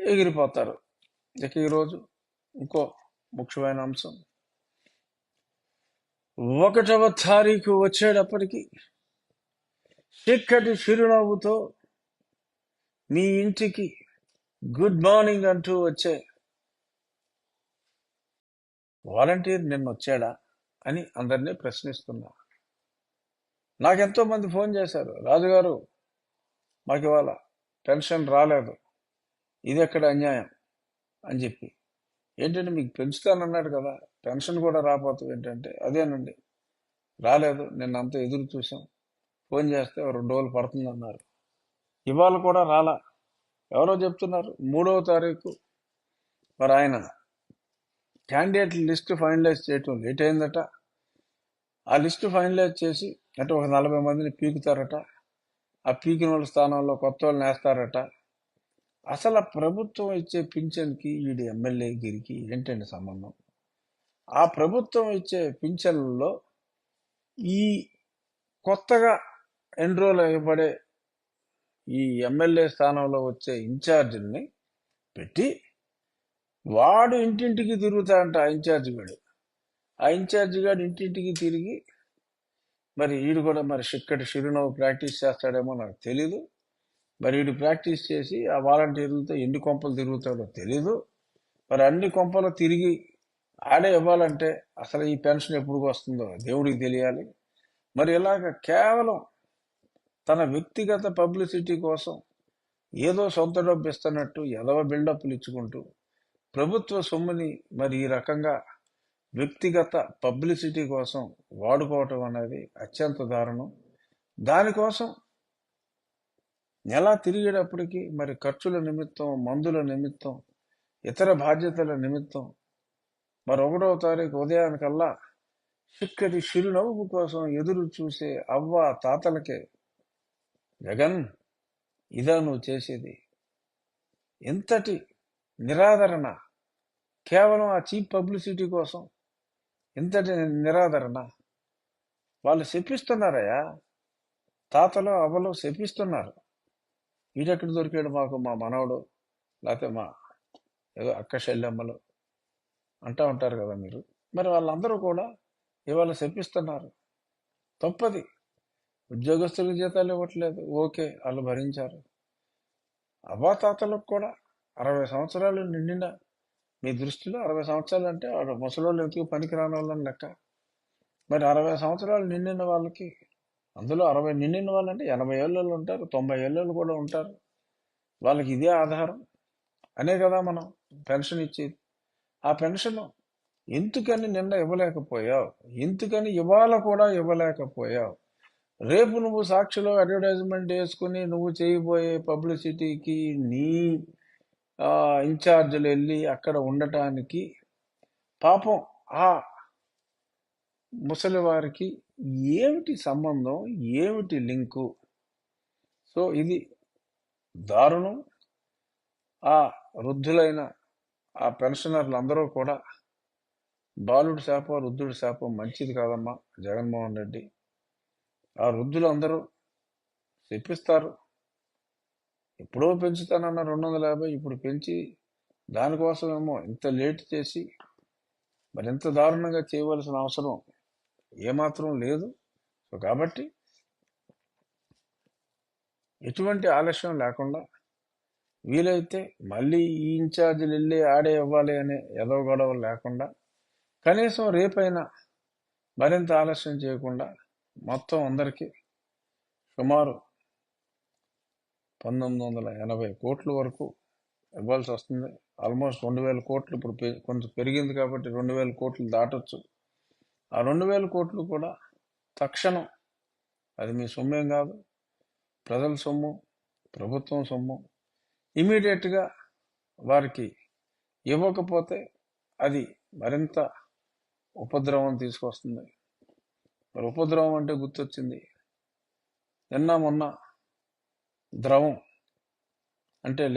ఎగిరిపోతారు. ఇక ఈరోజు ఇంకో ముఖ్యమైన అంశం. ఒకటవ తారీఖు వచ్చేటప్పటికి చిక్కటి చిరునవ్వుతో మీ ఇంటికి గుడ్ మార్నింగ్ అంటూ వచ్చే వాలంటీర్ నిన్న వచ్చాడా అని అందరినీ ప్రశ్నిస్తున్నా. నాకెంతో మంది ఫోన్ చేశారు. రాజుగారు మాకు ఇవాళ పెన్షన్ రాలేదు. ఇది ఎక్కడ అన్యాయం? అని చెప్పి. ఏంటంటే మీకు పెంచుతానన్నాడు కదా పెన్షన్ కూడా రాపోతుంది ఏంటంటే అదేనండి. రాలేదు నిన్న అంతా ఎదురు చూసాం ఫోన్ చేస్తే రెండు రోజులు పడుతుందన్నారు ఇవాళ కూడా రాలా. ఎవరో చెప్తున్నారు మూడవ తారీఖు. మరి ఆయన క్యాండిడేట్ లిస్ట్ ఫైనలైజ్ చేయటం లేట్ అయిందట. ఆ లిస్ట్ ఫైనలైజ్ చేసి అంటే ఒక నలభై మందిని పీకుతారట. ఆ పీకిన వాళ్ళ స్థానంలో కొత్త వాళ్ళని వేస్తారట. అసలు ప్రభుత్వం ఇచ్చే పింఛన్కి వీడి ఎమ్మెల్యే గిరికి ఏంటండి సంబంధం? ఆ ప్రభుత్వం ఇచ్చే పింఛన్లలో ఈ కొత్తగా ఎన్రోల్ అయ్యబడే ఈ ఎమ్మెల్యే స్థానంలో వచ్చే ఇన్ఛార్జిని పెట్టి వాడు ఇంటింటికి తిరుగుతాడంట ఆ ఇన్ఛార్జి గాడు. ఆ ఇన్ఛార్జి గాడు ఇంటింటికి తిరిగి మరి వీడు కూడా మరి చిక్కటి చిరునవ్వు ప్రాక్టీస్ చేస్తాడేమో నాకు తెలీదు. మరి వీడు ప్రాక్టీస్ చేసి ఆ వాలంటీర్లతో ఎన్ని కొంపలు తిరుగుతాడో తెలీదు. మరి అన్ని కొంపలు తిరిగి ఆడే ఇవ్వాలంటే అసలు ఈ పెన్షన్ ఎప్పుడు వస్తుందో దేవుడికి తెలియాలి. మరి ఇలాగ కేవలం తన వ్యక్తిగత పబ్లిసిటీ కోసం ఏదో సొంత డబ్బు ఇస్తున్నట్టు ఎదవ బిల్డప్లు ఇచ్చుకుంటూ ప్రభుత్వ సొమ్ముని మరి ఈ రకంగా వ్యక్తిగత పబ్లిసిటీ కోసం వాడుకోవటం అనేది అత్యంత దారుణం. దానికోసం నెల తిరిగేటప్పటికి మరి ఖర్చుల నిమిత్తం మందుల నిమిత్తం ఇతర బాధ్యతల నిమిత్తం మరి ఒకటవ తారీఖు ఉదయానికల్లా చిక్కటి చిరునవ్వు కోసం ఎదురు చూసే అవ్వ తాతలకే జగన్ ఇదా నువ్వు చేసేది. ఎంతటి నిరాదరణ కేవలం ఆ చీప్ పబ్లిసిటీ కోసం ఎంతటి నిరాదరణ వాళ్ళు శపిస్తున్నారయ్యా. తాతలు అవ్వలు శపిస్తున్నారు. ఈడెక్కడ దొరికాడు మాకు? మా మనవడు లేకపోతే మా ఏదో అక్క శల్యమ్మలు అంటూ ఉంటారు కదా మీరు. మరి వాళ్ళందరూ కూడా ఇవాళ శపిస్తున్నారు. తప్పది. ఉద్యోగస్తులకు జీతాలు ఇవ్వట్లేదు. ఓకే వాళ్ళు భరించారు. అవ్వాతాతలకు కూడా అరవై సంవత్సరాలు నిండిన మీ దృష్టిలో అరవై సంవత్సరాలు అంటే వాడు ముసలోళ్ళు ఎందుకు పనికిరాని వాళ్ళని లెక్క? మరి అరవై సంవత్సరాలు నిండిన వాళ్ళకి అందులో అరవై నిండిన వాళ్ళంటే ఎనభై ఏళ్ళు ఉంటారు తొంభై ఏళ్ళు కూడా ఉంటారు. వాళ్ళకి ఇదే ఆధారం. అనే కదా మనం పెన్షన్ ఇచ్చేది. ఆ పెన్షన్ ఎందుకని నిన్న ఇవ్వలేకపోయావు. ఎందుకని ఇవాళ కూడా ఇవ్వలేకపోయావు. రేపు నువ్వు సాక్షిలో అడ్వర్టైజ్మెంట్ వేసుకుని నువ్వు చేయబోయే పబ్లిసిటీకి నీ ఇన్ఛార్జీలు వెళ్ళి అక్కడ ఉండటానికి పాపం ఆ ముసలి వారికి ఏమిటి సంబంధం? ఏమిటి లింకు? సో ఇది దారుణం. ఆ వృద్ధులైన ఆ పెన్షనర్లు అందరూ కూడా బాలుడి శాప వృద్ధుడి శాపం మంచిది కాదమ్మా జగన్మోహన్ రెడ్డి. ఆ వృద్ధులు అందరూ చెప్పిస్తారు ఎప్పుడో పెంచుతానన్న రెండు వందల యాభై ఇప్పుడు పెంచి దానికోసమేమో ఇంత లేట్ చేసి మరింత దారుణంగా చేయవలసిన అవసరం ఏమాత్రం లేదు. సో కాబట్టి ఎటువంటి ఆలస్యం లేకుండా వీలైతే మళ్ళీ ఈ ఇన్ఛార్జీలు వెళ్ళి ఆడే ఇవ్వాలి అనే ఏదో గొడవ లేకుండా కనీసం రేపైనా మరింత ఆలస్యం చేయకుండా మొత్తం అందరికీ సుమారు పంతొమ్మిది వందల ఎనభై కోట్ల వరకు ఇవ్వాల్సి వస్తుంది. ఆల్మోస్ట్ రెండు వేల కోట్లు ఇప్పుడు పె- కొంచెం పెరిగింది కాబట్టి రెండు వేల కోట్లు దాటొచ్చు. ఆ రెండు వేల కోట్లు కూడా తక్షణం. అది మీ సొమ్మేం కాదు. ప్రజల సొమ్ము ప్రభుత్వం సొమ్ము. ఇమీడియట్గా వారికి ఇవ్వకపోతే అది మరింత ఉపద్రవం తీసుకొస్తుంది. మరి ఉపద్రవం అంటే గుర్తొచ్చింది. నిన్న మొన్న ద్రవం అంటే